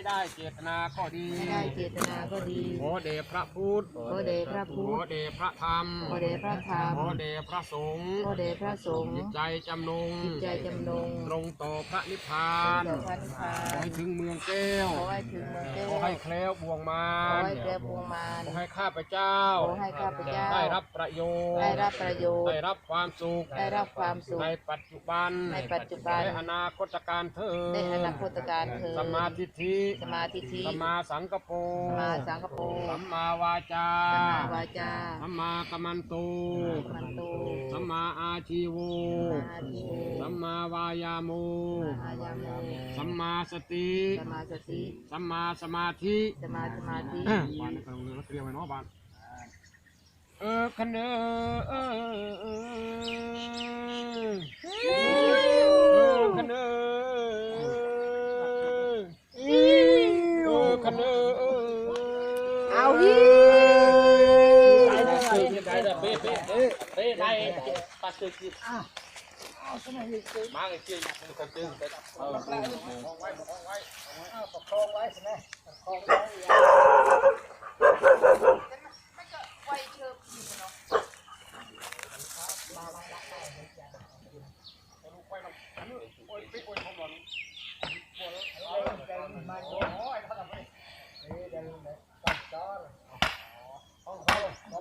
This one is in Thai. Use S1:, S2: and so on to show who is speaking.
S1: ไม่ได้เจตนาก็ดี
S2: ไม่ได้เจตนาก็ดี
S1: ขอเดชพระพุทธ
S2: ขอเดชพระพุ
S1: ข
S2: ท
S1: อ
S2: ธ
S1: เดชพระธรรม
S2: ขอเดชพระธรรม
S1: ขอเดชพระสงฆ์
S2: ขอเดชพระสงฆ์
S1: จิตใจจำนง
S2: จิตใจจำนง
S1: ตรงต่อพระนิพพาน
S2: ต่อพันพา
S1: ขอให้ถึงเมืองแก้ว
S2: ขอให้ถึงเมืองแก้ว
S1: ขอให้แคล้วบ่วงมา
S2: ขอนให้แก้วพวงมาร
S1: ขอให้ข้าพเจ้า
S2: ขอให้ข้าพเจ้า
S1: ได้รับประโยชน์
S2: ได้รับประโยช
S1: ได้
S2: น์
S1: รับความสุข
S2: ได้รับความสุข
S1: ในปัจจุบัน
S2: ในปัจจุบัน
S1: และอนาคตการเธอญ
S2: ในอนาคตการเธอญ
S1: สมมาทิฏฐิ
S2: สมาธิทิ
S1: สัมมาสังกปร
S2: สมาสังกปร
S1: สัมมาวาจา
S2: สัมมาวาจา
S1: สัมมากัมมันโต
S2: มันโต
S1: สัมมาอาชีโว
S2: อาทิ
S1: สัมมาวายาโม
S2: อายาโม
S1: สัมมาสติ
S2: สมาสติ
S1: สัมมาสมาธิ
S2: สมาสมาธิ
S1: บ้านนะครับเราเตรียมไว้เนาะบ้านเออคันเนอเออเออเออคันเนอเออคันเนอ
S2: เอาฮิ
S1: ได้ได้ได้ได้เป๊ะเป๊ะ เป๊ะเป๊ะได้ปัดตึกมาเลยเกี่ยงกันตึงเออมองไว้มองไว้
S3: เดี๋ยวนี่เอาไว้
S2: เ